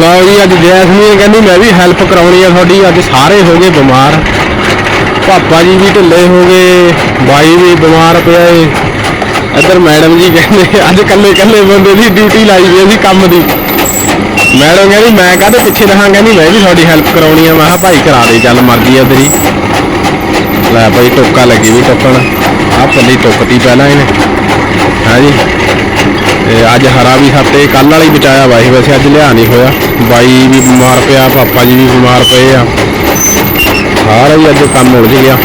ਲਓ ਜੀ, ਅੱਜ ਜੈਸਮੀਨ ਕਹਿੰਦੀ ਮੈਂ ਵੀ ਹੈਲਪ ਕਰਾਉਣੀ ਆ ਤੁਹਾਡੀ, ਅੱਜ ਸਾਰੇ ਹੋ ਗਏ ਬਿਮਾਰ। ਪਾਪਾ ਜੀ ਵੀ ਢਿੱਲੇ ਹੋ ਗਏ, ਬਾਈ ਵੀ ਬਿਮਾਰ ਪਿਆ ਏ। ਇੱਧਰ ਮੈਡਮ ਜੀ ਕਹਿੰਦੇ, ਅੱਜ ਕੱਲੇ ਕੱਲੇ ਬੰਦੇ ਦੀ ਡਿਊਟੀ ਲਾਈ ਹੋਈ ਸੀ ਕੰਮ ਦੀ। ਮੈਡਮ ਕਹਿੰਦੀ, ਮੈਂ ਕਾਹਦੇ ਪਿੱਛੇ ਰਹਾਂ? ਕਹਿੰਦੀ, ਮੈਂ ਵੀ ਤੁਹਾਡੀ ਹੈਲਪ ਕਰਾਉਣੀ ਆ। ਮੈਂ ਕਿਹਾ, ਭਾਈ ਕਰਾ ਦੇ, ਚੱਲ ਮਰਜ਼ੀ ਆ ਤੇਰੀ। ਲੈ ਭਾਈ, ਟੋਕਾ ਲੱਗੀ ਵੀ ਟੋਕਣ। ਆ ਪੱਲੀ ਟੁੱਕਤੀ ਪਹਿਲਾਂ ਇਹਨੇ। ਹਾਂਜੀ। ਤੇ ਅੱਜ ਹਰਾ ਵੀ ਖਾਤੇ ਕੱਲ ਵਾਲਾ ਹੀ ਬਚਾਇਆ ਵਾ ਸੀ ਵੈਸੇ ਅੱਜ ਲਿਆ ਨਹੀਂ ਹੋਇਆ। ਬਾਈ ਵੀ ਬਿਮਾਰ ਪਿਆ, ਪਾਪਾ ਜੀ ਵੀ ਬਿਮਾਰ ਪਏ ਆ। ਸਾਰਾ ਹੀ ਅੱਜ ਕੰਮ ਉਲਝ ਗਿਆ।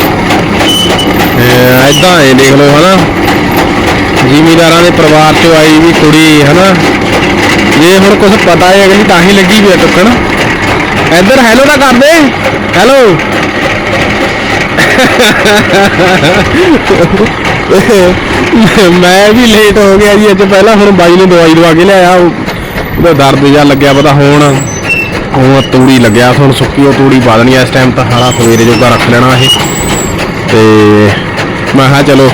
ਐਦਾਂ ਇਹ ਦੇਖ ਲਓ ਹਨਾ। ਜ਼ਿਮੀਦਾਰਾਂ ਦੇ ਪਰਿਵਾਰ ਚੋਂ ਆਈ ਵੀ ਕੁੜੀ, ਹਨਾ। ਜੇ ਹੁਣ ਕੁਝ ਪਤਾ ਹੈ ਅਗਲੀ ਤਾਂ ਹੀ ਲੱਗੀ ਵੀ ਆ ਟੁੱਕਣ। ਇੱਧਰ ਹੈਲੋ ਤਾਂ ਕਰਦੇ ਹੈਲੋ। ਮੈਂ ਵੀ ਲੇਟ ਹੋ ਗਿਆ ਜੀ, ਅੱਜ ਪਹਿਲਾਂ ਹੁਣ ਬਾਈ ਨੂੰ ਦਵਾਈ ਦਵਾ ਕੇ ਲਿਆਇਆ। ਉਹ- ਦਰਦ ਜਿਹਾ ਲੱਗਿਆ ਪਤਾ ਹੁਣ। ਹੁਣ ਤੂੜੀ ਲੱਗਿਆ, ਹੁਣ ਸੁੱਕੀ ਉਹ ਤੂੜੀ ਪਾ ਦੇਣੀ ਇਸ ਟਾਈਮ ਤਾਂ ਹਾਲਾ ਸਵੇਰੇ ਜੋਗਾ ਰੱਖ ਲੈਣਾ ਇਹ। ਤੇ ਮੈਂ ਕਿਹਾ ਚਲੋ,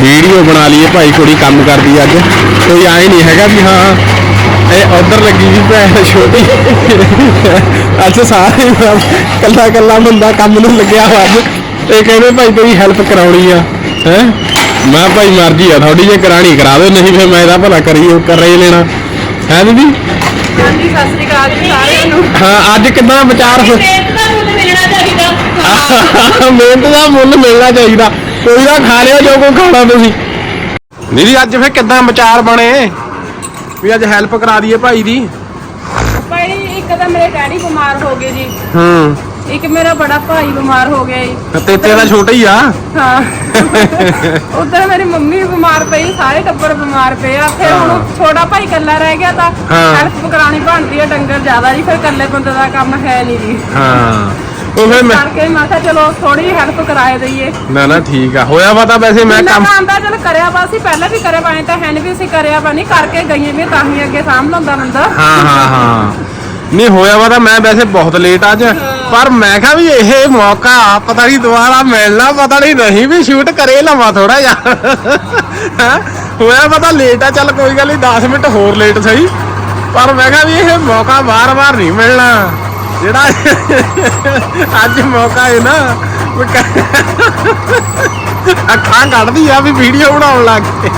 ਵੀਡੀਓ ਬਣਾ ਲਈਏ। ਭਾਈ ਕੁੜੀ ਕੰਮ ਕਰਦੀ ਅੱਜ। ਕੋਈ ਆਏ ਨਹੀਂ ਹੈਗਾ ਵੀ ਹਾਂ, ਇਹ ਉਧਰ ਲੱਗੀ ਵੀ ਭੈਣ ਛੋਟੀ। ਅੱਜ ਸਾਰੇ ਕੱਲਾ ਕੱਲਾ ਬੰਦਾ ਕੰਮ ਨੂੰ ਲੱਗਿਆ ਵਾ ਅੱਜ। ਇਹ ਕਹਿੰਦੇ ਭਾਈ ਤੇਰੀ ਹੈਲਪ ਕਰਾਉਣੀ ਆ, ਹੈ? ਮੈਂ ਭਾਈ ਮਰਜ਼ੀ ਆ ਤੁਹਾਡੀ ਜੇ ਕਰਾਣੀ ਕਰਾ ਦਿਓ ਨਹੀਂ ਫਿਰ ਮੈਂ ਇਹਦਾ ਭਲਾ ਕਰੀ ਉਹ ਕਰ ਹੀ ਲੈਣਾ। ਹੈ ਦੀਦੀ? ਹਾਂਜੀ ਸਤਿ ਸ੍ਰੀ ਅਕਾਲ ਜੀ ਸਾਰਿਆਂ ਨੂੰ। ਹਾਂ ਅੱਜ ਕਿੱਦਾਂ ਵਿਚਾਰ ਹੋ ਮਿਹਨਤ ਦਾ ਮੁੱਲ ਮਿਲਣਾ ਚਾਹੀਦਾ। ਮਿਹਨਤ ਦਾ ਮੁੱਲ ਮਿਲਣਾ ਚਾਹੀਦਾ। ਕੋਈ ਨਾ ਖਾ ਲਿਓ ਜੋ ਕੋ ਖਾਣਾ ਤੁਸੀਂ। ਦੀਦੀ ਅੱਜ ਫੇ ਕਿੱਦਾਂ ਵਿਚਾਰ ਬਣੇ? ਵੀ ਅੱਜ ਹੈਲਪ ਕਰਾ ਦਈਏ ਭਾਈ ਦੀ। ਭਾਈ ਇੱਕ ਤਾਂ ਮੇਰੇ ਡੈਡੀ ਬਿਮਾਰ ਹੋ ਗਏ ਜੀ। ਹੂੰ। ਇੱਕ ਮੇਰਾ ਬੜਾ ਭਾਈ ਬਿਮਾਰ ਹੋ ਗਿਆ ਜੀ ਤੇ ਤੇਰਾ ਛੋਟਾ ਹੀ ਆ। ਹਾਂ। ਉਧਰ ਮੇਰੀ ਮੰਮੀ ਵੀ ਬਿਮਾਰ ਪਈ ਸਾਰੇ ਟੱਬਰ ਬਿਮਾਰ ਪਏ ਆ। ਫਿਰ ਹੁਣ। ਛੋਟਾ ਭਾਈ ਇਕੱਲਾ ਰਹਿ ਗਿਆ ਤਾਂ ਹਾਂ। ਹੈਲਪ ਕਰਾਣੀ ਬਣਦੀ ਆ ਡੰਗਰ ਜ਼ਿਆਦਾ ਜੀ ਫਿਰ ਇਕੱਲੇ ਬੰਦੇ ਦਾ ਕੰਮ ਹੈ ਨਹੀਂ ਜੀ। ਹਾਂ। ਉਹ ਮੈਂ ਕਰਕੇ ਮੈਂ ਕਿਹਾ ਚਲੋ ਥੋੜੀ ਹੈਲਪ ਕਰਾਏ ਦਈਏ। ਨਾ ਨਾ ਠੀਕ ਆ। ਹੋਇਆ ਵਾ ਤਾਂ ਵੈਸੇ ਮੈਂ ਕੰਮ ਆਂਦਾ ਚਲ ਕਰਿਆ ਵਾ ਅਸੀਂ ਪਹਿਲਾਂ ਵੀ ਕਰਿਆ ਪਾਏ ਤਾਂ ਹੈ ਨੀ ਵੀ ਅਸੀਂ ਕਰਿਆ ਵਾ ਨਹੀਂ ਕਰਕੇ ਗਈਏ ਵੀ ਤਾਂ ਹੀ ਅੱਗੇ ਸਾਂਭ ਲੈਂਦਾ ਬੰਦਾ। ਹਾਂ ਹਾਂ ਹਾਂ। ਨਹੀਂ ਹੋਇਆ ਵਾ ਤਾਂ ਮੈਂ ਵੈਸੇ ਬਹੁਤ ਲੇਟ ਅੱਜ। ਪਰ ਮੈਂ ਕਿਹਾ ਵੀ ਇਹ ਮੌਕਾ ਪਤਾ ਨਹੀਂ ਦੁਬਾਰਾ ਮਿਲਣਾ, ਪਤਾ ਨਹੀਂ ਨਹੀਂ ਵੀ ਸ਼ੂਟ ਕਰੇ ਲਵਾਂ ਥੋੜਾ ਜਿਹਾ। ਹੋਇਆ ਪਤਾ ਲੇਟ ਆ, ਚੱਲ ਕੋਈ ਗੱਲ ਨਹੀਂ 10 ਮਿੰਟ ਹੋਰ ਲੇਟ ਸਹੀ। ਪਰ ਮੈਂ ਕਿਹਾ ਵੀ ਇਹ ਮੌਕਾ ਵਾਰ-ਵਾਰ ਨਹੀਂ ਮਿਲਣਾ। ਜਿਹੜਾ ਅੱਜ ਮੌਕਾ ਹੈ ਨਾ ਅੱਖਾਂ ਕੱਢਦੀ ਆ ਵੀ ਵੀਡੀਓ ਬਣਾਉਣ ਲੱਗ ਗਏ।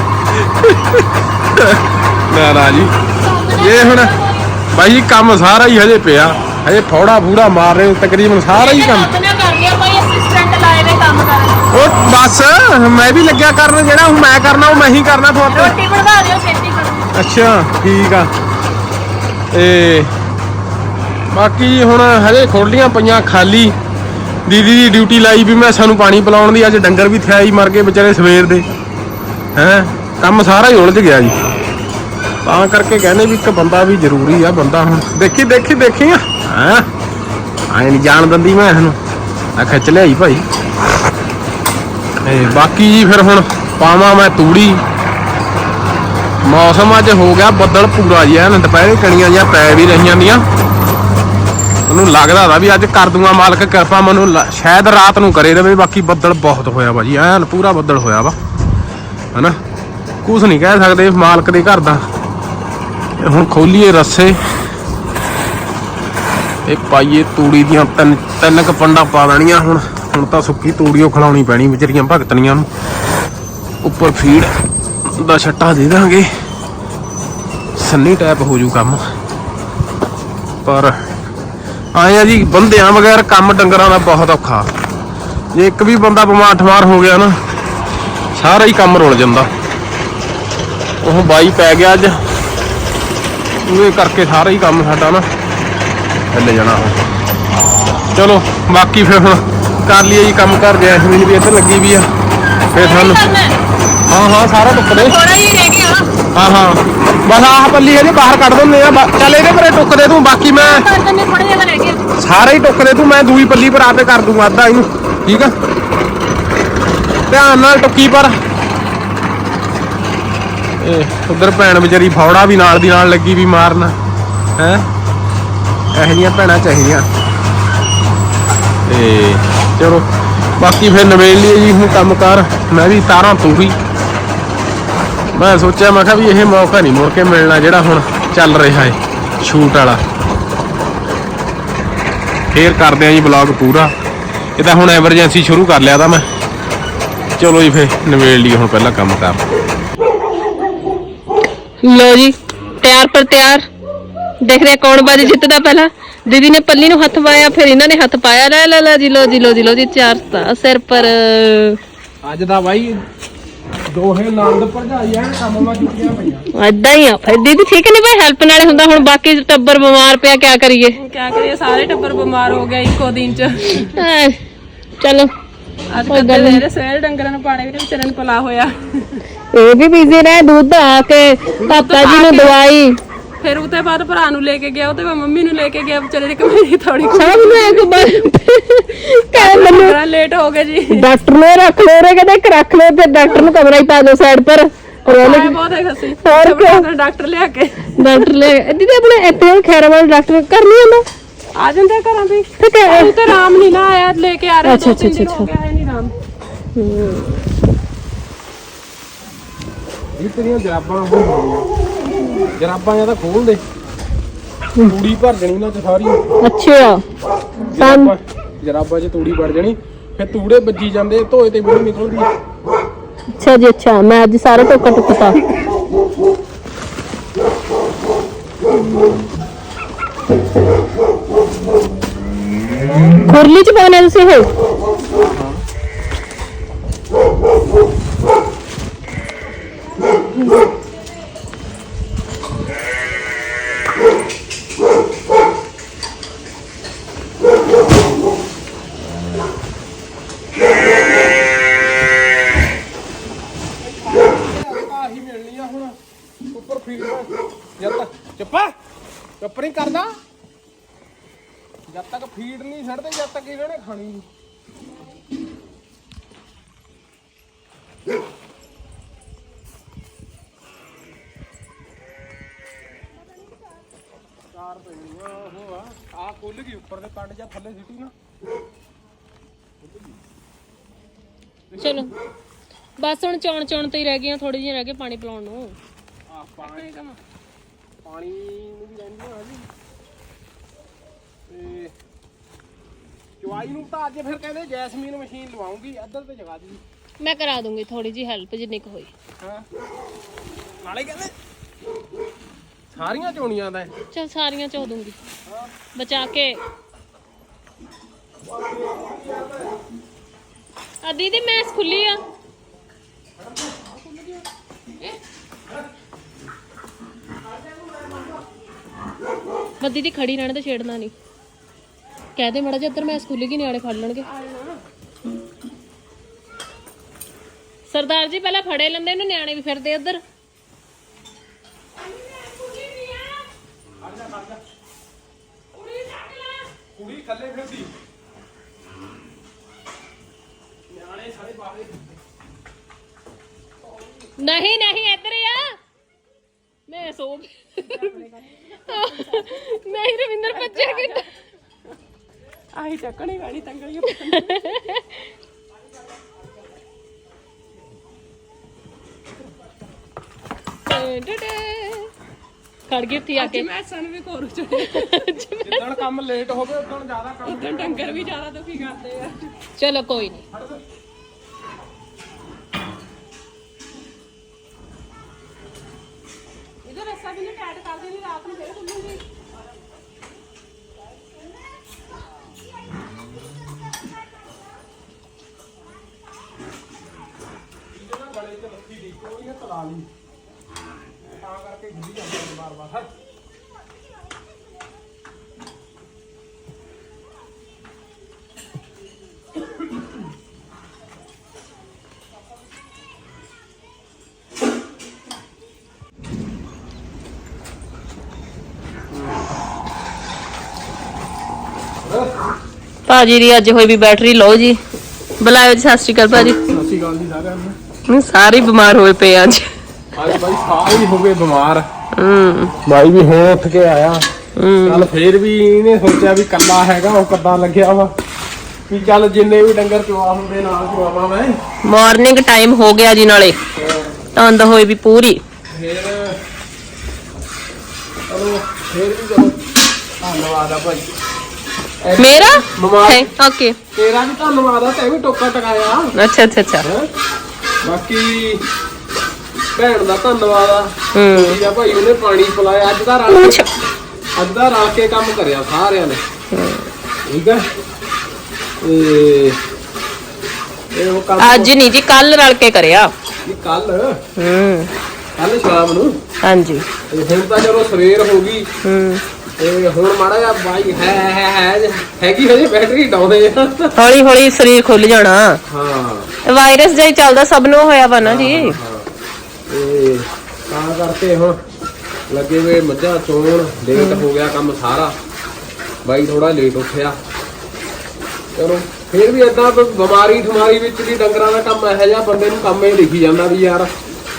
ਨਾ ਨਾ ਜੀ, ਇਹ ਹੁਣ ਬਾਈ ਕੰਮ ਸਾਰਾ ਹੀ ਹਜੇ ਪਿਆ। ਹਜੇ ਫੌੜਾ ਫੂੜਾ ਮਾਰ ਰਹੇ ਤਕਰੀਬਨ ਸਾਰਾ ਹੀ ਕੰਮ। ਨਾ ਕਰ ਲਿਆ ਭਾਈ ਅਸਿਸਟੈਂਟ ਲਾਏ ਨੇ ਕੰਮ ਕਰਨ? ਉਹ ਬਸ ਮੈਂ ਵੀ ਲੱਗਿਆ ਕਰਨ ਜਿਹੜਾ ਹੁਣ ਮੈਂ ਕਰਨਾ ਉਹ ਮੈਂ ਹੀ ਕਰਨਾ ਤੁਹਾਡੇ ਰੋਟੀ ਬਣਵਾ ਦਿਓ ਛੇਤੀ ਕਰੋ। ਅੱਛਾ ਠੀਕ ਆ। ਤੇ ਬਾਕੀ ਹੁਣ ਹਜੇ ਖੋਲੀਆਂ ਪਈਆਂ ਖਾਲੀ। ਦੀਦੀ ਦੀ ਡਿਊਟੀ ਲਾਈ ਵੀ ਮੈਂ ਸਾਨੂੰ ਪਾਣੀ ਪਿਲਾਉਣ ਦੀ ਅੱਜ ਡੰਗਰ ਵੀ ਥਿਆ ਹੀ ਮਰ ਗਏ ਵਿਚਾਰੇ ਸਵੇਰ ਦੇ। ਹੈ ਕੰਮ ਸਾਰਾ ਹੀ ਉਲਝ ਗਿਆ ਜੀ। ਤਾਂ ਕਰਕੇ ਕਹਿੰਦੇ ਵੀ ਇੱਕ ਬੰਦਾ ਵੀ ਜ਼ਰੂਰੀ ਆ ਬੰਦਾ ਹੁਣ। ਦੇਖੀ ਦੇਖੀ ਦੇਖੀ ਆ। ਹਾਂ? ਆਏ ਨਹੀਂ ਜਾਣ ਦਿੰਦੀ ਮੈਂ ਇਹਨੂੰ। ਆ ਖਿੱਚ ਲਿਆਈ ਭਾਈ। ਤੇ ਬਾਕੀ ਜੀ ਫਿਰ ਹੁਣ ਪਾਵਾਂ ਮੈਂ ਤੂੜੀ। ਮੌਸਮ ਅੱਜ ਹੋ ਗਿਆ ਬੱਦਲ ਪੂਰਾ ਜੀ ਐਨ ਦੁਪਹਿਰੇ ਕਣੀਆਂ ਜਾਂ ਪੈ ਵੀ ਰਹੀਆਂ ਦੀਆਂ। ਮੈਨੂੰ ਲੱਗਦਾ ਦਾ ਵੀ ਅੱਜ ਕਰ ਦੂੰਗਾ ਮਾਲਕ ਕਿਰਪਾ, ਮੈਨੂੰ ਲ- ਸ਼ਾਇਦ ਰਾਤ ਨੂੰ ਕਰੇ ਦੇਵੇ ਬਾਕੀ ਬੱਦਲ ਬਹੁਤ ਹੋਇਆ ਵਾ ਜੀ। ਐਨ ਪੂਰਾ ਬੱਦਲ ਹੋਇਆ ਵਾ। ਹਨਾ? ਕੁਝ ਨਹੀਂ ਕਹਿ ਸਕਦੇ ਮਾਲਕ ਦੇ ਘਰ ਦਾ। ਹੁਣ ਖੋਲੀਏ ਰੱਸੇ। ਇਹ ਪਾਈਏ ਤੂੜੀ ਦੀਆਂ ਤਿੰਨ ਤਿੰਨ ਕ ਪੰਡਾ ਪਾ ਦੇਣੀਆਂ ਹੁਣ। ਹੁਣ ਤਾਂ ਸੁੱਕੀ ਤੂੜੀਓ ਖਿਲਾਉਣੀ ਪੈਣੀ ਵਿਚਾਰੀਆਂ ਭਗਤਣੀਆਂ ਨੂੰ। ਉੱਪਰ ਫੀਡ ਦਾ ਛੱਟਾ ਦੇ ਦਾਂਗੇ। ਸੰਨੀ ਟੈਪ ਹੋ ਜੂ ਕੰਮ। ਪਰ ਆਏ ਆ ਜੀ, ਬੰਦਿਆਂ ਬਗੈਰ ਕੰਮ ਡੰਗਰਾਂ ਦਾ ਬਹੁਤ ਔਖਾ। ਜੇ ਇੱਕ ਵੀ ਬੰਦਾ ਬਿਮਾਰ ਠਮਾਰ ਹੋ ਗਿਆ ਨਾ, ਸਾਰਾ ਹੀ ਕੰਮ ਰੁਲ ਜਾਂਦਾ। ਉਹ ਬਾਈ ਪੈ ਗਿਆ ਅੱਜ। ਉਹਦੇ ਕਰਕੇ ਸਾਰਾ ਹੀ ਕੰਮ ਸਾਡਾ ਨਾ। ਚੱਲੇ ਜਾਣਾ। ਚਲੋ ਬਾਕੀ ਫਿਰ ਹੁਣ ਕਰ ਲਈਏ ਜੀ ਕੰਮ ਕਰ ਜੈਸਮੀਨ ਵੀ ਇੱਧਰ ਲੱਗੀ ਵੀ ਆ। ਫਿਰ ਸਾਨੂੰ ਹਾਂ ਹਾਂ ਸਾਰਾ ਟੁੱਕ ਦੇ। ਥੋੜਾ ਹੀ ਰਹਿ ਗਿਆ। ਹਾਂ ਹਾਂ। ਬਸ ਆਹ ਪੱਲੀ ਇਹਦੇ ਬਾਹਰ ਕੱਢ ਦਿੰਦੇ ਆ। ਚੱਲ ਇਹਦੇ ਪਰੇ ਟੁੱਕ ਦੇ ਤੂੰ ਬਾਕੀ ਮੈਂ ਕਰ ਦਿੰਦੇ ਥੋੜਾ ਜਿਹਾ ਰਹਿ ਗਿਆ। ਸਾਰੇ ਹੀ ਟੁੱਕ ਦੇ ਤੂੰ ਮੈਂ ਦੂਈ ਪੱਲੀ ਪਰ ਆਪੇ ਕਰ ਦੂੰਗਾ ਅੱਧਾ ਇਹਨੂੰ। ਠੀਕ ਆ? ਧਿਆਨ ਨਾਲ ਟੁੱਕੀ ਪਰ। ਇਹ ਉਧਰ ਭੈਣ ਵਿਚਾਰੀ ਫੌੜਾ ਵੀ ਨਾਲ ਦੀ ਨਾਲ ਲੱਗੀ ਵੀ ਮਾਰਨ। ਹੈ? ਇਹੋ ਜਿਹੀਆਂ ਭੈਣਾਂ ਚਾਹੀਦੀਆਂ। ਤੇ ਚਲੋ, ਬਾਕੀ ਫਿਰ ਨਵੇੜ ਲਈਏ ਜੀ, ਹੁਣ ਕੰਮ ਕਰ। ਮੈਂ ਵੀ ਤਾਰਾਂ ਤੂੰ ਵੀ। ਮੈਂ ਸੋਚਿਆ, ਮੈਂ ਕਿਹਾ ਵੀ ਇਹ ਮੌਕਾ ਨਹੀਂ ਮੁੜ ਕੇ ਮਿਲਣਾ ਜਿਹੜਾ ਹੁਣ ਚੱਲ ਰਿਹਾ ਹੈ ਸ਼ੂਟ ਵਾਲਾ। ਫੇਰ ਕਰਦੇ ਆ ਜੀ ਵਲੌਗ ਪੂਰਾ। ਇਹ ਤਾਂ ਹੁਣ ਐਮਰਜੈਂਸੀ ਸ਼ੁਰੂ ਕਰ ਲਿਆ ਤਾਂ ਮੈਂ। ਚਲੋ ਜੀ, ਫੇਰ ਨਵੇੜ ਲਈ ਹੁਣ ਪਹਿਲਾਂ ਕੰਮ ਕਰ। ਲੋ ਜੀ ਤਿਆਰ ਪਰ ਤਿਆਰ। ਦੇਖਦੇ ਹਾਂ ਕੌਣ ਬਾਜੀ ਜਿੱਤਦਾ ਪਹਿਲਾਂ? ਦੀਦੀ ਨੇ ਪੱਲੀ ਨੂੰ ਹੱਥ ਪਾਇਆ ਫਿਰ ਇਹਨਾਂ ਨੇ ਹੱਥ ਪਾਇਆ। ਲੈ ਲੈ ਲੈ ਜੀ ਲੋ ਜੀ ਲੋ ਜੀ ਲੋ ਜੀ ਚਾਰ ਤਾਂ ਸਿਰ ਪਰ। ਅੱਜ ਦਾ ਬਾਈ ਦੋਹੇ ਨੰਦ ਭਰਜਾਈ ਐ ਕੰਮ ਮਾ ਚੁੱਕੀਆਂ ਪਈਆਂ। ਏਦਾਂ ਹੀ ਆ। ਫਿਰ ਦੀਦੀ ਠੀਕ ਨਹੀਂ ਭਾਈ ਹੈਲਪ ਨਾਲੇ ਹੁੰਦਾ ਹੁਣ ਬਾਕੀ ਟੱਬਰ ਬਿਮਾਰ ਪਿਆ ਕਿਆ ਕਰੀਏ? ਕਿਆ ਕਰੀਏ ਸਾਰੇ ਟੱਬਰ ਬਿਮਾਰ ਹੋ ਗਏ ਇੱਕੋ ਦਿਨ ਚ। ਐ, ਚਲੋ। ਅੱਜ ਕੱਲ੍ਹ ਦੇ ਮੇਰੇ ਸਵੇਰ ਡੰਗਰਾਂ ਨੂੰ ਪਾਣੀ ਵੀ ਨੀ ਵਿਚਾਰੇ ਨੂੰ ਪਲਾ ਹੋਇਆ। ਇਹ ਵੀ ਬਿਜ਼ੀ ਰਹੇ ਦੁੱਧ ਆ ਕੇ ਪਾਪਾ ਜੀ ਨੂੰ ਦਵਾਈ। ਫਿਰ ਉਹਦੇ ਬਾਅਦ ਭਰਾ ਨੂੰ ਲੈ ਕੇ ਗਿਆ ਉਹਦੇ ਬਾਅਦ ਮੰਮੀ ਨੂੰ ਲੈ ਕੇ ਗਿਆ ਵਿਚਾਰੇ ਦੀ ਕਮੇਰੀ ਥੋੜੀ ਸਭ ਨੂੰ ਇੱਕ ਬਾਰ ਕਹਿ ਮੈਨੂੰ ਬੜਾ ਲੇਟ ਹੋ ਗਏ ਜੀ। ਡਾਕਟਰ ਨੇ ਰੱਖ ਲੋ ਰੇ ਕਹਿੰਦੇ ਰੱਖ ਲੋ ਤੇ ਡਾਕਟਰ ਨੂੰ ਕਮਰਾ ਹੀ ਪਾ ਦੋ ਸਾਈਡ ਪਰ। ਰੋਲੇ ਆਏ ਬਹੁਤ ਹੈ ਖਸੀ ਹੋਰ ਕਿਆ? ਡਾਕਟਰ ਲਿਆ ਕੇ। ਡਾਕਟਰ ਲੈ ਦੀਦੀ ਆਪਣੇ ਇੱਥੇ ਖੈਰਾਬਾਦ ਡਾਕਟਰ ਕਰ ਨਹੀਂ ਆਉਂਦਾ? ਆ ਜਾਂਦੇ ਘਰਾਂ ਵੀ ਤੇ ਕਹਿ- ਉਹ ਤੇ ਰਾਮ ਨਹੀਂ ਨਾ ਆਇਆ ਲੈ ਕੇ ਆ ਰਹੇ ਅੱਛਾ, ਦੋ ਤਿੰਨ ਅੱਛਾ, ਦਿਨ ਹੋ ਗਿਆ ਹੈ ਨਹੀਂ ਰਾਮ ਇਹ ਤੇਰੀਆਂ ਜਰਾਬਾਂ ਹੋ ਗਈਆਂ। ਜਰਾਬਾਂ ਜਾਂ ਤਾਂ ਖੋਲ ਦੇ। ਤੂੜੀ ਭਰ ਜਣੀ ਉਹਨਾਂ ਚ ਸਾਰੀ। ਅੱਛਾ। ਤਾਂ ਜਰਾਬਾਂ ਜਰਾਬਾਂ 'ਚ ਤੂੜੀ ਵੜ ਜਣੀ ਫਿਰ ਤੂੜੇ ਵੱਜੀ ਜਾਂਦੇ ਧੋਏ ਤੇ ਵੀ ਨੀ ਨਿਕਲਦੀ। ਅੱਛਾ ਜੀ ਅੱਛਾ। ਮੈਂ ਅੱਜ ਸਾਰਾ ਟੋਕਾ ਟੁਕਤਾ। ਖੁਰਲੀ ਚ ਪਾਉਣੇ ਤੁਸੀਂ ਇਹ ਆਹੀ ਮਿਲਣੀ ਆ ਹੁਣ ਉੱਪਰ ਫੀਡ ਜਦ ਤੱਕ ਚੁੱਪਾ ਚੁੱਪ ਨਹੀਂ ਕਰਦਾ ਜਦ ਤੱਕ ਫੀਡ ਨਹੀਂ ਛੱਡਦੇ ਜਦ ਤੱਕ ਇਹਨਾਂ ਨੇ ਖਾਣੀ ਨਹੀਂ ਚਾਰ ਪੈਣੀਆਂ ਉਹ ਆ। ਆ ਖੁੱਲ ਗਈ ਉੱਪਰ ਦੇ ਕੰਡ ਜਾਂ ਥੱਲੇ ਸਿੱਟੀ ਨਾ। ਚਲੋ। ਬਸ ਹੁਣ ਚੌਣ ਚੌਣ ਤੇ ਹੀ ਰਹਿ ਗਈਆਂ ਥੋੜੀ ਜਿਹੀਆਂ ਰਹਿ ਗਏ ਪਾਣੀ ਪਿਲਾਉਣ ਨੂੰ। ਆ ਪਾਣੀ। ਪਾਣੀ ਨੂੰ ਵੀ ਰਹਿੰਦੀਆਂ ਆ ਜੀ ਤੇ ਚੁਆਈ ਨੂੰ ਤਾਂ ਅੱਜ ਫਿਰ ਕਹਿੰਦੇ ਜੈਸਮੀਨ ਮਸ਼ੀਨ ਲਵਾਉਂਗੀ ਇੱਧਰ ਤੇ ਜਗਾ ਦੀ ਮੈਂ ਕਰਾ ਦੂੰਗੀ ਥੋੜੀ ਜਿਹੀ ਹੈਲਪ ਜਿੰਨੀ ਕੁ ਹੋਈ। ਹਾਂ। ਨਾਲੇ ਕਹਿੰਦੇ ਸਾਰੀਆਂ ਚੋਣੀਆਂ ਦਾ ਹੈ। ਚਲ ਸਾਰੀਆਂ ਚੋ ਦੂੰਗੀ। ਬਚਾ ਕੇ। ਆ ਦੀਦੀ ਮੈਸ ਖੁੱਲੀ ਆ। ਬਸ ਦੀਦੀ ਖੜੀ ਰਹਿਣ ਤੇ ਛੇੜਨਾ ਨਹੀਂ ਕਹਿ ਦੇ ਮੜਾ ਜਿਹਾ ਇੱਧਰ ਮੈਸ ਖੁੱਲੀ ਗਈ ਨਿਆਣੇ ਫੜ ਲੈਣਗੇ। ਸਰਦਾਰ ਜੀ ਪਹਿਲਾਂ ਫੜੇ ਲੈਂਦੇ ਇਹਨੂੰ ਨਿਆਣੇ ਵੀ ਫਿਰਦੇ ਉੱਧਰ ਕੁੜੀ ਥੱਲੇ ਫਿਰਦੀ। ਨਿਆਣੇ ਸਾਰੇ ਬਾਹਰ ਨਹੀਂ ਨਹੀਂ ਇੱਧਰ ਆ। ਮੈਂ ਸੋ ਗਈ। ਨਹੀਂ ਰਵਿੰਦਰ ਭੱਜਿਆ ਕਿੱਦਾਂ ਆਹੀ ਚੱਕਣੀ ਗਾੜੀ ਤੰਗਲੀ ਖੜ ਗਈ ਉੱਥੇ ਆ ਕੇ। ਮੈਂ ਸਨ ਵੀ ਕੋਰੂ ਚੜੇ ਜਿੱਦਣ ਕੰਮ ਲੇਟ ਹੋਵੇ ਉਦੋਂ ਜ਼ਿਆਦਾ ਕੰਮ ਉਦੋਂ ਡੰਗਰ ਵੀ ਜ਼ਿਆਦਾ ਦੁਖੀ ਕਰਦੇ ਆ। ਚਲੋ ਕੋਈ ਨਹੀਂ ਇਹਦਾ ਰੱਸਾ ਵੀ ਨਹੀਂ ਟੈਟ ਕਰ ਦੇਣੀ ਰਾਤ ਨੂੰ ਫੇਰ ਖੁੱਲੂਗੀ ਜਿਹਨਾਂ ਗਲੇ 'ਚ ਲੱਥੀ ਦੀ ਲਈ। ਤਾਂ ਕਰਕੇ ਗੁੱਡੀ ਜਾਂਦੇ ਬਾਰ ਬਾਰ ਭਾਜੀ ਦੀ ਅੱਜ ਹੋਈ ਵੀ ਬੈਟਰੀ ਲਓ ਜੀ। ਬੁਲਾਇਓ ਜੀ ਸਤਿ ਸ਼੍ਰੀ ਅਕਾਲ ਭਾਜੀ। ਸਤਿ ਸ਼੍ਰੀ ਅਕਾਲ ਜੀ ਸਾਰਿਆਂ ਨੂੰ। ਸਾਰੇ ਬਿਮਾਰ ਹੋਏ ਪਏ ਅੱਜ। ਅੱਜ ਬਾਈ ਸਾਰੇ ਹੀ ਹੋ ਗਏ ਬਿਮਾਰ। ਹੂੰ। ਬਾਈ ਵੀ ਹੁਣ ਉੱਠ ਕੇ ਆਇਆ। ਚੱਲ ਫੇਰ ਵੀ ਇਹਨੇ ਸੋਚਿਆ ਵੀ ਕੱਲਾ ਹੈਗਾ ਉਹ ਕੱਦਾਂ ਲੱਗਿਆ ਵਾ। ਵੀ ਚੱਲ ਜਿੰਨੇ ਵੀ ਡੰਗਰ ਚਵਾ ਹੁੰਦੇ ਨਾਲ ਚਵਾਵਾਂ ਮੈਂ। ਮਾਰਨਿੰਗ ਟਾਈਮ ਹੋ ਗਿਆ ਜੀ ਨਾਲੇ। ਧੁੰਦ ਹੋਈ ਵੀ ਪੂਰੀ। ਫੇਰ ਚਲੋ ਫੇਰ ਵੀ ਚਲੋ। ਧੰਨਵਾਦ ਆ ਭਾਈ। ਮੇਰਾ? ਬਿਮਾਰ ਹੈ ਓਕੇ ਤੇਰਾ ਵੀ ਧੰਨਵਾਦ ਆ ਤੈਂ ਵੀ ਟੋਕਾ ਟਕਾਇਆ। ਅੱਛਾ ਅੱਛਾ ਅੱਛਾ? ਬਾਕੀ ਭੈਣ ਦਾ ਧੰਨਵਾਦ ਆ। ਹੂੰ। ਠੀਕ ਆ ਭਾਈ ਉਹਨੇ ਪਾਣੀ ਪਿਲਾਇਆ। ਅੱਜ ਦਾ ਰਲ ਕੇ ਅੱਜ ਦਾ ਰਲ ਕੇ ਕੰਮ ਕਰਿਆ ਸਾਰਿਆਂ ਨੇ। ਠੀਕ ਆ? ਤੇ ਇਹ ਉਹ ਕੰਮ ਅੱਜ ਨਹੀਂ ਜੀ ਕੱਲ ਰਲ ਕੇ ਕਰਿਆ। ਕੱਲ ਹੂੰ। ਕੱਲ ਸ਼ਾਮ ਨੂੰ? ਹਾਂਜੀ। ਤੇ ਹੁਣ ਤਾਂ ਚਲੋ ਸਵੇਰ ਹੋ ਗਈ। ਹੂੰ। ਤੇ ਹੁਣ ਮਾੜਾ ਜਿਹਾ ਬਾਈ ਹੈ ਹੈ ਹੈ ਹੈਗੀ ਹਜੇ ਬੈਟਰੀ ਡਾਊਨ ਹੈ ਹੌਲੀ ਹੌਲੀ ਸਰੀਰ ਖੁੱਲ ਜਾਣਾ। ਹਾਂ। ਵਾਇਰਸ ਹੀ ਚੱਲਦਾ ਸਭ ਨੂੰ ਹੋਇਆ ਵਾ ਨਾ ਜੀ। ਹਾਂ। ਤੇ ਤਾਂ ਕਰਕੇ ਹੁਣ ਲੱਗੇ ਵੇ ਮੱਝਾਂ ਚੋਣ ਲੇਟ ਹੋ। ਗਿਆ ਕੰਮ ਸਾਰਾ। ਬਾਈ ਥੋੜਾ ਲੇਟ ਉੱਠਿਆ। ਚਲੋ ਫਿਰ ਵੀ ਏਦਾਂ ਕੋਈ ਬਿਮਾਰੀ ਠਮਾਰੀ ਵਿੱਚ ਵੀ ਡੰਗਰਾਂ ਦਾ ਕੰਮ ਇਹੋ ਜਿਹਾ ਬੰਦੇ ਨੂੰ ਕੰਮ ਹੀ ਲਿਖੀ ਜਾਂਦਾ ਵੀ ਯਾਰ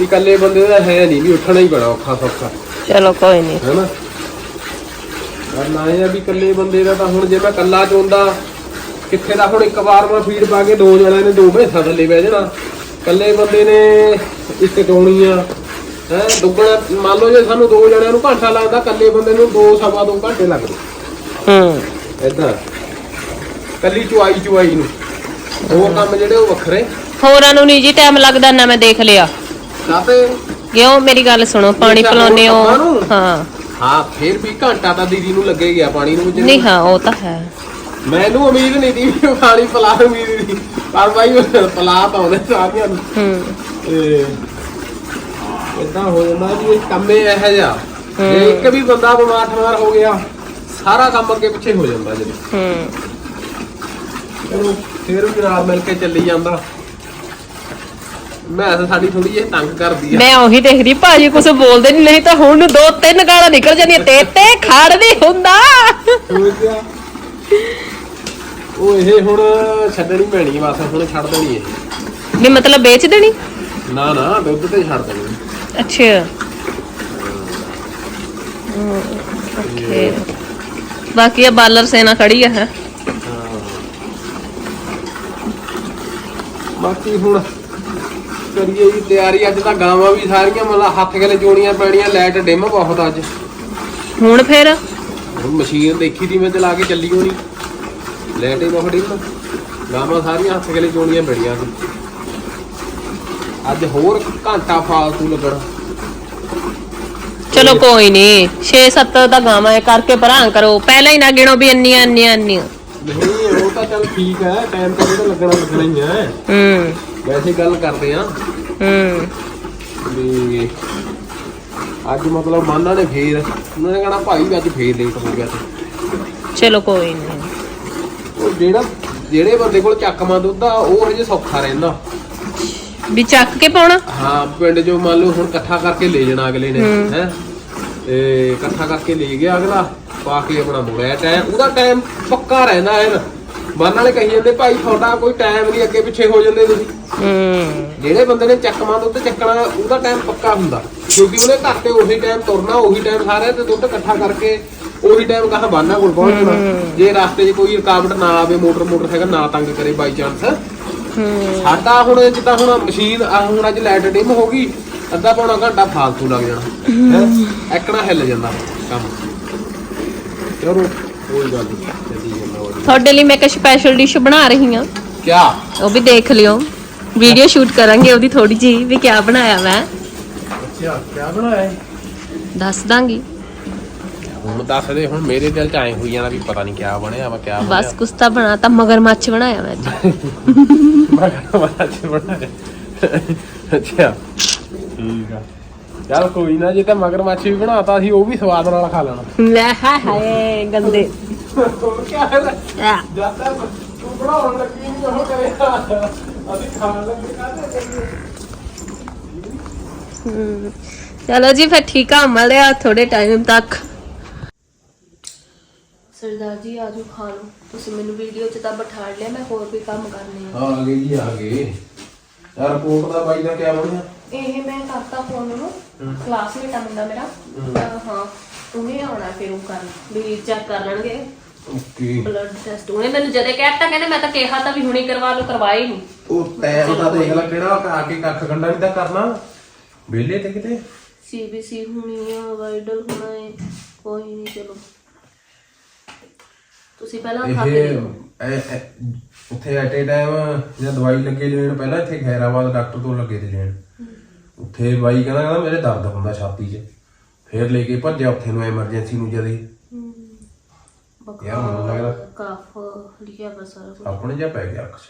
ਇਕੱਲੇ ਬੰਦੇ ਦਾ ਹੈ ਨਹੀਂ ਵੀ ਉੱਠਣਾ ਹੀ ਬੜਾ ਔਖਾ ਸੌਖਾ। ਚਲੋ ਕੋਈ ਨਹੀਂ ਹੈਨਾ? ਪਰ ਨਾ ਇਹ ਆ ਵੀ ਇਕੱਲੇ ਬੰਦੇ ਦਾ ਤਾਂ ਹੁਣ ਜੇ ਮੈਂ ਇਕੱਲਾ ਚੋਂਦਾ ਕਿੱਥੇ ਦਾ ਹੁਣ ਇੱਕ ਵਾਰ ਮੈਂ ਫੀਡ ਪਾ ਕੇ ਦੋ ਜਣਿਆਂ ਨੇ ਦੋ ਭੇਸਾਂ ਥੱਲੇ ਬਹਿ ਜਾਣਾ। ਇਕੱਲੇ ਬੰਦੇ ਨੇ ਇੱਕ ਚੋਣੀ ਆ ਹੈ ਦੁੱਗਣਾ ਮੰਨ ਲਓ ਜੇ ਸਾਨੂੰ ਦੋ ਜਣਿਆਂ ਨੂੰ ਘੰਟਾ ਲੱਗਦਾ ਇਕੱਲੇ ਬੰਦੇ ਨੂੰ ਦੋ ਸਵਾ ਦੋ ਘੰਟੇ ਲੱਗਦੇ। ਹੂੰ। ਏਦਾਂ ਕੱਲੀ ਚੁਆਈ ਚੁਆਈ ਨੂੰ। ਦੋ ਕੰਮ ਜਿਹੜੇ ਉਹ ਵੱਖਰੇ। ਹੋਰਾਂ ਨੂੰ ਨਹੀਂ ਜੀ ਟਾਈਮ ਲੱਗਦਾ ਨਾ ਮੈਂ ਦੇਖ ਲਿਆ। ਕਾਤੇ ਕਿਉਂ? ਮੇਰੀ ਗੱਲ ਸੁਣੋ ਪਾਣੀ ਹੋ। ਨੂੰ? ਹਾਂ। ਹਾਂ ਫਿਰ ਵੀ ਘੰਟਾ ਤਾਂ ਦੀਦੀ ਨੂੰ ਲੱਗੇ ਗਿਆ ਪਾਣੀ ਨੂੰ ਨਹੀਂ ਹਾਂ ਉਹ ਤਾਂ ਹੈ। ਮੈਨੂੰ ਉਮੀਦ ਨਹੀਂ ਉਹ ਪਾਣੀ ਪਿਲਾ ਦੂੰਗੀ ਦੀਦੀ ਪਰ ਭਾਈ ਉਹ ਪਿਲਾ ਉਹਨੇ ਸਾਰਿਆਂ ਨੂੰ। ਹੂੰ। ਤੇ ਇਦਾਂ ਹੋ ਜਾਂਦਾ ਜੀ ਇਹ ਕੰਮੇ ਇਹੋ ਜਿਹਾ। ਜੇ ਇੱਕ ਵੀ ਬੰਦਾ ਬਿਮਾਰ ਠਮਾਰ ਹੋ ਗਿਆ ਸਾਰਾ ਕੰਮ ਅੱਗੇ ਪਿੱਛੇ ਹੋ ਜਾਂਦਾ ਜੀ। ਹੂੰ। ਚਲੋ ਫਿਰ ਵੀ ਨਾਲ ਮਿਲ ਕੇ ਚੱਲੀ ਜਾਂਦਾ। ਮੈਂ ਤਾਂ ਸਾਡੀ ਥੋੜੀ ਜਿਹੀ ਤੰਗ ਕਰਦੀ ਆ। ਮੈਂ ਉਹੀ ਦੇਖਦੀ ਭਾਜੀ ਕੁਝ ਬੋਲਦੇ ਨਹੀਂ ਨਹੀਂ ਤਾਂ ਹੁਣ ਦੋ ਤਿੰਨ ਗਾਲਾਂ ਨਿਕਲ ਜਾਂਦੀਆਂ ਤੇ ਤੇ ਖੜ ਨਹੀਂ ਹੁੰਦਾ? ਉਹ ਇਹ ਹੁਣ ਛੱਡਣੀ ਪੈਣੀ ਆ ਬਸ ਹੁਣ ਛੱਡ ਦੇਣੀ ਇਹ ਵੀ ਮਤਲਬ ਵੇਚ ਦੇਣੀ? ਨਾ ਨਾ ਦੁੱਧ ਤੇ ਛੱਡ ਦੇਣੀ। ਅੱਛਾ। ਓਕੇ ਬਾਕੀ ਇਹ ਬਾਲਰ ਸੇਨਾ ਖੜੀ ਆ ਹੈ। ਬਾਕੀ ਹੁਣ ਕਰੀਏ ਜੀ ਤਿਆਰੀ ਅੱਜ ਤਾਂ ਗਾਵਾਂ ਵੀ ਸਾਰੀਆਂ ਮਤਲਬ ਹੱਥ ਗਲੇ ਜੋੜੀਆਂ ਪੈਣੀਆਂ ਲਾਈਟ ਡਿਮ ਬਹੁਤ ਅੱਜ। ਹੁਣ ਫਿਰ? ਹੁਣ ਮਸ਼ੀਨ ਦੇਖੀ ਦੀ ਮੈਂ ਚਲਾ ਕੇ ਚੱਲੀ ਹੋਣੀ। ਲਾਈਟ ਹੀ ਬਹੁਤ ਡਿਮ। ਗਾਵਾਂ ਸਾਰੀਆਂ ਹੱਥ ਗਲੇ ਜੋੜੀਆਂ ਪੈਣੀਆਂ ਸੀ ਅੱਜ ਹੋਰ ਘੰਟਾ ਫਾਲਤੂ ਲੱਗਣਾ। ਚਲੋ ਕੋਈ ਨਹੀਂ 6-7 ਦਾ ਗਾਵਾਂ ਇਹ ਕਰਕੇ ਭਰਾਂ ਕਰੋ। ਪਹਿਲਾਂ ਹੀ ਨਾ ਗਿਣੋ ਵੀ ਇੰਨੀਆਂ ਇੰਨੀਆਂ ਇੰਨੀਆਂ। ਨਹੀਂ ਉਹ ਤਾਂ ਚੱਲ ਠੀਕ ਹੈ ਟਾਈਮ ਤਾਂ ਲੱਗਣਾ ਲੱਗਣਾ ਹੀ ਹੈ। ਹੂੰ। ਵੈਸੇ ਗੱਲ ਕਰਦੇ ਆ ਹੂੰ। ਵੀ ਅੱਜ ਮਤਲਬ ਮਾਨਾ ਨੇ ਫੇਰ ਉਹਨਾਂ ਨੇ ਕਹਣਾ ਭਾਈ ਅੱਜ ਫੇਰ ਲੇਟ ਹੋ ਗਿਆ ਤੇ। ਚਲੋ ਕੋਈ ਨਹੀਂ। ਉਹ ਜਿਹੜਾ ਜਿਹੜੇ ਬੰਦੇ ਕੋਲ ਚੱਕਮਾ ਦੁੱਧ ਆ ਉਹ ਹਜੇ ਸੌਖਾ ਰਹਿੰਦਾ। ਵੀ ਚੱਕ ਕੇ ਪਾਉਣਾ? ਹਾਂ ਪਿੰਡ ਜੋ ਮੰਨ ਲਓ ਹੁਣ ਇਕੱਠਾ ਕਰਕੇ ਲੈ ਜਾਣਾ ਅਗਲੇ ਨੇ ਹੈ। ਤੇ ਇਕੱਠਾ ਕਰਕੇ ਲੈ ਗਿਆ ਅਗਲਾ ਪਾ ਕੇ ਆਪਣਾ ਮੁੜਿਆ ਟਾਈਮ ਉਹਦਾ ਟਾਈਮ ਪੱਕਾ ਰਹਿੰਦਾ ਹੈ ਮਨ ਵਾਲੇ ਕਹੀ ਜਾਂਦੇ ਭਾਈ ਤੁਹਾਡਾ ਕੋਈ ਟਾਈਮ ਨਹੀਂ ਅੱਗੇ ਪਿੱਛੇ ਹੋ ਜਾਂਦੇ ਤੁਸੀਂ। ਹੂੰ। ਜਿਹੜੇ ਬੰਦੇ ਨੇ ਚੱਕਮਾ ਦੁੱਧ ਚੱਕਣਾ ਉਹਦਾ ਟਾਈਮ ਪੱਕਾ ਹੁੰਦਾ। ਕਿਉਂਕਿ ਉਹਨੇ ਘਰ ਤੇ ਉਹੀ ਟਾਈਮ ਤੁਰਨਾ ਉਹੀ ਟਾਈਮ ਸਾਰਿਆਂ ਤੇ ਦੁੱਧ ਇਕੱਠਾ ਕਰਕੇ ਉਹੀ ਟਾਈਮ ਕਹਾ ਬਾਨਾ ਕੋਲ ਪਹੁੰਚਣਾ। ਜੇ ਰਸਤੇ 'ਚ ਕੋਈ ਰੁਕਾਵਟ ਨਾ ਆਵੇ ਮੋਟਰ ਮੋਟਰਸਾਈਕਲ ਨਾ ਤੰਗ ਕਰੇ ਬਾਈ ਚਾਂਸ ਹੂੰ। ਸਾਡਾ ਹੁਣ ਜਿੱਦਾਂ ਹੁਣ ਮਸ਼ੀਨ ਹੁਣ ਅੱਜ ਲਾਈਟ ਡਿਮ ਹੋ ਗਈ ਅੱਧਾ ਪੌਣਾ ਘੰਟਾ ਫਾਲਤੂ ਲੱਗ ਜਾਣਾ। ਐਕਣਾ ਹਿੱਲ ਜਾਂਦਾ ਕੰਮ। ਚਲੋ ਕੋਈ ਗੱਲ ਨਹੀਂ ਤੁਹਾਡੇ ਲਈ ਮੈਂ ਇੱਕ ਸਪੈਸ਼ਲ ਡਿਸ਼ ਬਣਾ ਰਹੀ ਹਾਂ। ਕਿਆ? ਉਹ ਵੀ ਦੇਖ ਲਿਓ। ਵੀਡੀਓ ਸ਼ੂਟ ਕਰਾਂਗੇ ਉਹਦੀ ਥੋੜੀ ਜੀ ਵੀ ਕਿਆ ਬਣਾਇਆ ਮੈਂ। ਅੱਛਾ ਕਿਆ ਬਣਾਇਆ ਦੱਸ ਦਾਂਗੀ। ਹੁਣ ਦੱਸ ਦੇ ਹੁਣ ਮੇਰੇ ਦਿਲ 'ਚ ਐ ਹੋਈ ਜਾਣਾ ਵੀ ਪਤਾ ਨਹੀਂ ਕਿਆ ਬਣਿਆ ਵਾ ਕਿਆ ਬਸ ਕੁਛ ਤਾਂ ਬਣਾ ਤਾਂ ਮਗਰਮੱਛ ਬਣਾਇਆ ਮੈਂ ਅੱਜ। ਬਣਾਇਆ। ਅੱਛਾ। ਠੀਕ ਆ। ਚੱਲ ਕੋਈ ਨਾ ਜੇ ਤਾਂ ਮਗਰ ਮੱਛੀ ਵੀ ਬਣਾਤਾ ਸੀ ਉਹ ਵੀ ਸਵਾਦ ਨਾਲ ਖਾ ਲੈਣਾ। ਲੈ ਹਾਏ ਹਾਏ ਗੰਦੇ। ਹੋਰ ਕਿਆ ਹੈ? ਆ, ਜਦ ਤੱਕ ਤੂੰ ਬਣਾਉਣ ਲੱਗੀ ਨਹੀਂ ਉਹ ਕਰੇਗਾ ਅਸੀਂ ਖਾਣ ਲੱਗੇ ਕਾਹਦੇ ਹਮ, ਚਲੋ ਜੀ ਫਿਰ ਠੀਕ ਆ ਮਿਲਦੇ ਆ ਥੋੜੇ ਟਾਈਮ ਤੱਕ। ਸਰਦਾਰ ਜੀ ਆਜੋ ਖਾ ਲਓ। ਤੁਸੀਂ ਮੈਨੂੰ ਵੀਡੀਓ 'ਚ ਤਾਂ ਬਿਠਾ ਲਿਆ ਮੈਂ ਹੋਰ ਵੀ ਕੰਮ ਕਰਨੇ ਆ। ਆ ਗਏ ਜੀ ਆ ਗਏ। ਯਾਰ ਰਿਪੋਰਟ ਦਾ ਬਾਈ ਦਾ ਕਿਆ ਬਣਿਆ? ਇਹ ਮੈਂ ਕਰਤਾ ਫੋਨ ਨੂੰ। ਕਲਾਸਮੇਟ ਆ ਮੁੰਡਾ ਮੇਰਾ। ਤਾਂ ਹਾਂ ਉਹਨੇ ਆਉਣਾ ਫਿਰ ਉਹ ਕਰਨ। ਵੀ ਚੈੱਕ ਕਰ ਲੈਣਗੇ। ਓਕੇ ਬਲੱਡ ਟੈਸਟ ਉਹਨੇ ਮੈਨੂੰ ਜਦੇ ਕਹਿਤਾ ਕਹਿੰਦੇ ਮੈਂ ਤਾਂ ਕਿਹਾ ਤਾਂ ਵੀ ਹੁਣੇ ਕਰਵਾ ਲਓ ਕਰਵਾਏ ਨਹੀਂ ਉਹ ਟਾਈਮ ਤਾਂ ਦੇਖ ਲੈ ਕਿਹੜਾ ਆ ਕੇ ਕੱਖ ਗੰਡਾ ਨਹੀਂ ਤਾਂ ਕਰਨਾ। ਵਿਹਲੇ ਤੇ ਕਿਤੇ? ਸੀਬੀਸੀ ਹੋਣੀ ਆ ਵਾਈਡਲ ਹੋਣਾ ਹੈ ਕੋਈ ਨਹੀਂ ਚਲੋ। ਤੁਸੀਂ ਪਹਿਲਾਂ ਖਾ ਕੇ ਇਹ ਦੇਖੋ ਇਹ- ਇਹ- ਉੱਥੇ ਐਟ ਏ ਟਾਈਮ ਜਦ ਦਵਾਈ ਲੱਗੇ ਲੈਣ ਪਹਿਲਾਂ ਇੱਥੇ ਖੈਰਾਬਾਦ ਡਾਕਟਰ ਤੋਂ ਲੱਗੇ ਤੇ ਲੈਣ। ਉੱਥੇ ਬਾਈ ਕਹਿੰਦਾ ਕਹਿੰਦਾ ਮੇਰੇ ਦਰਦ ਹੁੰਦਾ ਛਾਤੀ 'ਚ। ਫੇਰ ਲੈ ਕੇ ਭੱਜਿਆ ਉੱਥੇ ਨੂੰ ਐਮਰਜੈਂਸੀ ਨੂੰ ਜਦੇ। ਯਾਰ ਮੈਨੂੰ ਲੱਗਦਾ ਕਾਫ ਲਿਖਿਆ ਬਸ ਸਾਰਾ ਕੁਝ ਆਪਣੇ ਜਿਹਾ ਪੈ ਗਿਆ ਅੱਖ 'ਚ।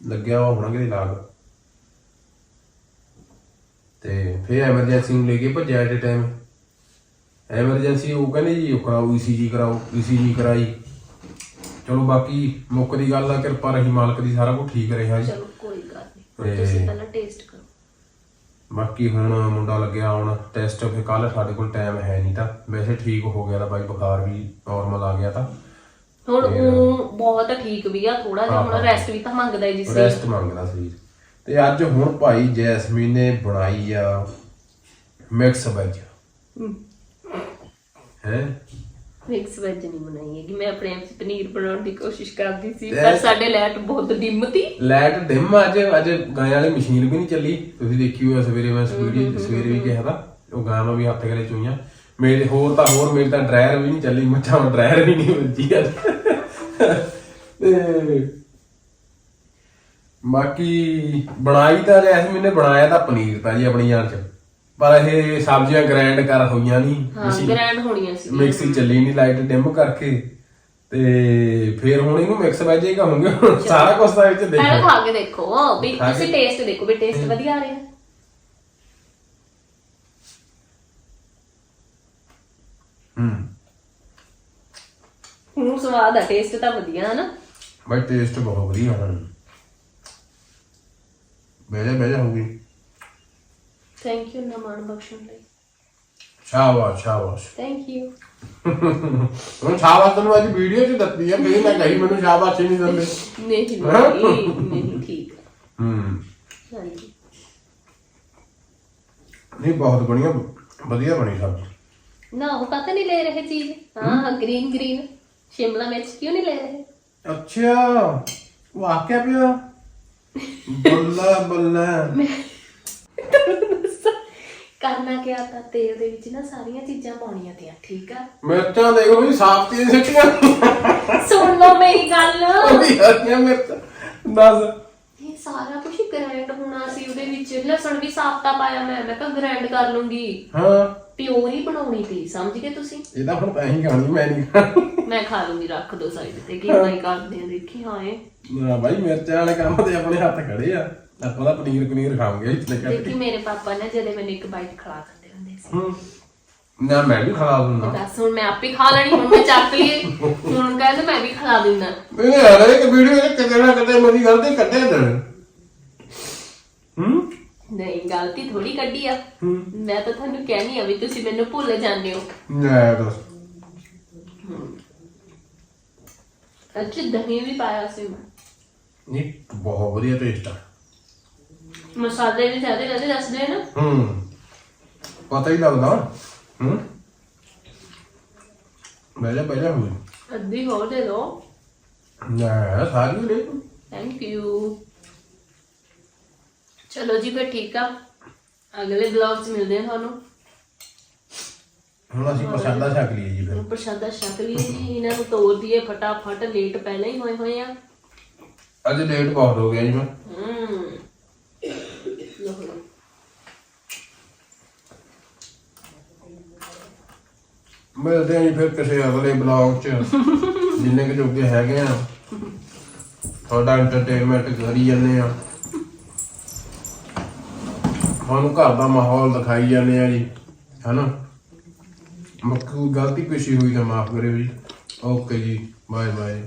ਲੱਗਿਆ ਉਹ ਹੋਣਾ ਕਿਤੇ ਲਾਗ। ਤੇ ਫੇਰ ਐਮਰਜੈਂਸੀ ਨੂੰ ਲੈ ਕੇ ਭੱਜਿਆ ਐਟ ਟਾਈਮ। ਐਮਰਜੈਂਸੀ ਉਹ ਕਹਿੰਦੇ ਜੀ ਉਹ ਕਰਾਓ ਈਸੀਜੀ ਕਰਾਓ ਈਸੀਜੀ ਕਰਾਈ। ਚਲੋ ਬਾਕੀ ਮੁੱਕ ਦੀ ਗੱਲ ਆ ਕਿਰਪਾ ਰਹੀ ਮਾਲਕ ਦੀ ਸਾਰਾ ਕੁਝ ਠੀਕ ਰਿਹਾ ਜੀ। ਚਲੋ ਕੋਈ ਗੱਲ ਨਹੀਂ ਤੁਸੀਂ ਪਹਿਲਾਂ ਟੇਸਟ ਬਾਕੀ ਹੁਣ ਮੁੰਡਾ ਲੱਗਿਆ ਹੁਣ ਟੈਸਟ ਫਿਰ ਕੱਲ ਸਾਡੇ ਕੋਲ ਟਾਈਮ ਹੈ ਨਹੀਂ ਤਾਂ। ਵੈਸੇ ਠੀਕ ਹੋ ਗਿਆ ਤਾਂ ਬਾਈ ਬੁਖਾਰ ਵੀ ਨਾਰਮਲ ਆ ਗਿਆ ਤਾਂ। ਹੁਣ ਉਹ ਬਹੁਤ ਠੀਕ ਵੀ ਆ ਥੋੜਾ ਜਿਹਾ ਹਾਂ, ਹੁਣ ਹਾਂ। ਰੈਸਟ ਵੀ ਤਾਂ ਮੰਗਦਾ ਹੈ ਜਿਸ ਰੈਸਟ ਮੰਗਦਾ ਸਰੀਰ ਤੇ ਅੱਜ ਹੁਣ ਭਾਈ ਜੈਸਮੀਨ ਨੇ ਬਣਾਈ ਆ ਮਿਕਸ ਵੈਜ ਹੈ? ਮਿਕਸ ਵੈਜ ਨਹੀਂ ਬਣਾਈ ਹੈਗੀ। ਮੈਂ ਆਪਣੇ ਆਪ 'ਚ ਪਨੀਰ ਬਣਾਉਣ ਦੀ ਕੋਸ਼ਿਸ਼ ਕਰਦੀ ਸੀ ਪਰ ਸਾਡੇ ਲੈਟ ਬਹੁਤ ਡਿਮ ਤੀ। ਲਾਈਟ ਡਿਮ ਅੱਜ ਅੱਜ ਗਾਂ ਵਾਲੀ ਮਸ਼ੀਨ ਵੀ ਨਹੀਂ ਚੱਲੀ। ਤੁਸੀਂ ਦੇਖੀ ਹੋਇਆ ਸਵੇਰੇ ਮੈਂ ਸਵੇਰੇ ਸਵੇਰੇ ਵੀ ਕਿਹਾ ਤਾਂ ਉਹ ਗਾਂ ਨੂੰ ਵੀ ਹੱਥ ਗਲੇ ਚੋਈਆਂ। ਮੇਰੇ ਹੋਰ ਤਾਂ ਹੋਰ ਮੇਰੇ ਤਾਂ ਡਰਾਇਰ ਵੀ ਨਹੀਂ ਚੱਲੀ। ਮੱਛਾਂ ਨੂੰ ਡਰਾਇਰ ਵੀ ਨਹੀਂ ਵੱਜੀ ਅੱਜ। ਤੇ ਬਾਕੀ ਬਣਾਈ ਤਾਂ ਜੈਸਮੀਨ ਨੇ ਬਣਾਇਆ ਤਾਂ ਪਨੀਰ ਤਾਂ ਜੀ ਆਪਣੀ ਜਾਨ ਚ। ਪਰ ਇਹ ਸਬਜ਼ੀਆਂ ਗ੍ਰਾਈਂਡ ਕਰ ਹੋਈਆਂ ਨਹੀਂ ਹਾਂ ਗ੍ਰੈਂਡ ਹੋਣੀਆਂ ਸੀ। ਮਿਕਸੀ ਚੱਲੀ ਨਹੀਂ ਲਾਈਟ ਡਿਮ ਕਰਕੇ। ਤੇ ਫਿਰ ਹੁਣ ਇਹਨੂੰ ਮਿਕਸ ਵੈਜ ਹੀ ਕਹਾਂਗੇ ਹੁਣ ਸਾਰਾ ਕੁਝ ਤਾਂ ਇਹ ਚ ਪਹਿਲਾਂ ਦੇਖੋ ਖਾ ਕੇ ਦੇਖੋ। ਵੀ ਖਾ ਤੁਸੀਂ ਟੇਸਟ ਦੇਖੋ ਵੀ ਟੇਸਟ ਵਧੀਆ ਆ ਰਿਹਾ। ਹੂੰ। ਹੁਣ ਸਵਾਦ ਆ ਟੇਸਟ ਤਾਂ ਵਧੀਆ ਹੈ ਨਾ ਬਾਈ ਟੇਸਟ ਬਹੁਤ ਵਧੀਆ। ਹਨ ਬੇਜਾ ਬੇਜਾ ਹੋ ਗਈ। ਥੈਂਕ ਯੂ ਨਮਾਨ ਬਖਸ਼ਣ ਲਈ ਸ਼ਾਬਾਸ਼ ਸ਼ਾਬਾਸ਼ ਥੈਂਕ ਯੂ ਹੁਣ ਸ਼ਾਬਾਸ਼ ਤੈਨੂੰ ਅੱਜ ਵੀਡੀਓ 'ਚ ਦੱਸਦੀ ਆ ਮੇਰੀ ਮੈਂ ਕਹੀ ਮੈਨੂੰ ਸ਼ਾਬਾਸ਼ ਹੀ ਨਹੀਂ ਦਿੰਦੇ ਨਹੀਂ ਨਹੀਂ ਨਹੀਂ ਠੀਕ ਹੈ। ਹੂੰ ਹਾਂਜੀ ਨਹੀਂ ਬਹੁਤ ਬਣੀਆ ਵਧੀਆ ਬਣੀ ਸਬਜ਼ੀ ਨਾ ਉਹ ਪਤਾ ਨਹੀਂ ਲੈ ਰਹੇ ਚੀਜ਼ ਹਾਂ ਗ੍ਰੀਨ ਗ੍ਰੀਨ ਸ਼ਿਮਲਾ ਮਿਰਚ ਕਿਉਂ ਨਹੀਂ ਲੈ ਰਹੇ ਅੱਛਾ ਵਾਕਿਆ ਪਿਆ ਬੱਲਾ ਬੱਲਾ ਕਰਨਾ ਕਿਆ ਤਾਂ ਤੇਲ ਦੇ ਵਿੱਚ ਨਾ ਸਾਰੀਆਂ ਚੀਜ਼ਾਂ ਪਾਉਣੀਆਂ ਤੀਆਂ ਠੀਕ ਆ? ਮਿਰਚਾਂ ਦੇਖੋ ਜੀ ਸਾਫ਼ ਤੇ ਸਿੱਟੀਆਂ ਸੁਣ ਲਓ ਮੇਰੀ ਗੱਲ। ਹਰੀਆਂ ਮਿਰਚਾਂ। ਦੱਸ। ਇਹ ਸਾਰਾ ਕੁਝ ਗ੍ਰਾਈਂਡ ਹੋਣਾ ਸੀ ਉਹਦੇ ਵਿੱਚ। ਲਸਣ ਵੀ ਸਾਫਤਾ ਪਾਇਆ ਮੈਂ ਮੈਂ ਤਾਂ ਗ੍ਰਾਈਂਡ ਕਰ ਲੂੰਗੀ। ਹਾਂ। ਪਿਓਰ ਹੀ ਬਣਾਉਣੀ ਤੀ ਸਮਝ ਗਏ ਤੁਸੀਂ? ਇਹ ਤਾਂ ਹੁਣ ਮੈਂ ਹੀ ਖਾਣੀ ਮੈਂ ਨਹੀਂ ਖਾਣੀ। ਮੈਂ ਖਾ ਲੂੰਗੀ ਰੱਖ ਦੋ ਸਾਈਡ ਤੇ। ਕੀ ਨਹੀਂ ਕਰਦੇ ਆ ਦੇਖੀ ਹਾਂ ਇਹ। ਨਾ ਭਾਈ ਮਿਰਚਾਂ ਵਾਲੇ ਕੰਮ ਤੇ ਆਪਣੇ ਹੱਥ ਖੜੇ ਆ। ਆਪਾਂ ਤਾਂ ਪਨੀਰ ਪਨੀਰ ਖਾਵਾਂਗੇ ਇਤਨੇ ਕੱਟ ਦੇਖੀ ਮੇਰੇ ਪਾਪਾ ਨੇ ਜਦੇ ਮੈਨੂੰ ਇੱਕ ਬਾਈਟ ਖਿਲਾ ਦਿੰਦੇ ਹੁੰਦੇ ਸੀ। ਹੂੰ। ਨਾ ਮੈਂ ਵੀ ਖਾ ਤੇ ਦਿੰਦਾ ਬਸ ਹੁਣ ਮੈਂ ਆਪੇ ਖਾ ਲੈਣੀ ਹੁਣ ਮੈਂ ਚੱਕ ਲਈ ਹੁਣ ਕਹਿੰਦੇ ਮੈਂ ਵੀ ਖਿਲਾ ਦਿੰਦਾ। ਇਹ ਹਰ ਇੱਕ ਵੀਡੀਓ ਵਿੱਚ ਕਿਤੇ ਨਾ ਕਿਤੇ ਮੇਰੀ ਗਲਤੀ ਕੱਢੇ ਦੇਣ ਹੂੰ। ਨਹੀਂ ਗਲਤੀ ਥੋੜੀ ਕੱਢੀ ਆ। ਮੈਂ ਤਾਂ ਤੁਹਾਨੂੰ ਕਹਿਣੀ ਆ ਵੀ ਤੁਸੀਂ ਮੈਨੂੰ ਭੁੱਲ ਜਾਂਦੇ ਹੋ। ਨਾ ਦੱਸ। ਅੱਛਾ ਦਹੀਂ ਵੀ ਪਾਇਆ ਸੀ ਮੈਂ। ਨਹੀਂ ਬਹੁਤ ਵਧੀਆ ਟੇਸਟ ਆ। ਮਸਾਲੇ ਵੀ ਜ਼ਿਆਦਾ ਜ਼ਿਆਦਾ ਦੱਸਦੇ ਆ ਨਾ। ਹੂੰ। ਪਤਾ ਹੀ ਲੱਗਦਾ। ਹੂੰ। ਬੈਜਾ ਬੈਜਾ ਹੋਈ ਅੱਧੀ ਹੋਰ ਦੇ ਦੋ। ਨਾ ਸਾਰੀ ਲੈ ਥੈਂਕ ਯੂ ਚਲੋ ਜੀ ਫਿਰ ਠੀਕ ਆ। ਅਗਲੇ ਵਲੌਗ 'ਚ ਮਿਲਦੇ ਆ ਤੁਹਾਨੂੰ। ਹੁਣ ਅਸੀਂ ਪਸੰਦਾ ਛਕ ਲਈਏ ਜੀ ਫਿਰ। ਪ੍ਰਸ਼ਾਦਾ ਛਕ ਲਈਏ ਜੀ। ਇਹਨਾਂ ਨੂੰ ਤੋੜ ਦਈਏ ਫਟਾਫਟ। ਲੇਟ ਪਹਿਲਾਂ ਹੀ ਹੋਏ ਹੋਏ ਆ। ਅੱਜ ਲੇਟ ਬਹੁਤ ਹੋ ਗਿਆ ਜੀ ਮੈਂ ਹਮ ਲਓ ਲਓ। ਮਿਲਦੇ ਆਂ ਜੀ ਫਿਰ ਕਿਸੇ ਅਗਲੇ ਬਲੌਗ 'ਚ, ਜਿੰਨੇ ਕੁ ਜੋਗੇ ਹੈਗੇ ਆ। ਤੁਹਾਡਾ ਐਂਟਰਟੇਨਮੈਂਟ ਕਰੀ ਜਾਂਦੇ ਆ। ਤੁਹਾਨੂੰ ਘਰ ਦਾ ਮਾਹੌਲ ਦਿਖਾਈ ਜਾਂਦੇ ਆ ਜੀ, ਹਨਾ? ਮੱਕੂ ਗਲਤੀ ਪੇਸ਼ੀ ਹੋਈ ਤਾਂ ਮਾਫ ਕਰਿਓ ਜੀ। ਓਕੇ ਜੀ ਬਾਏ ਬਾਏ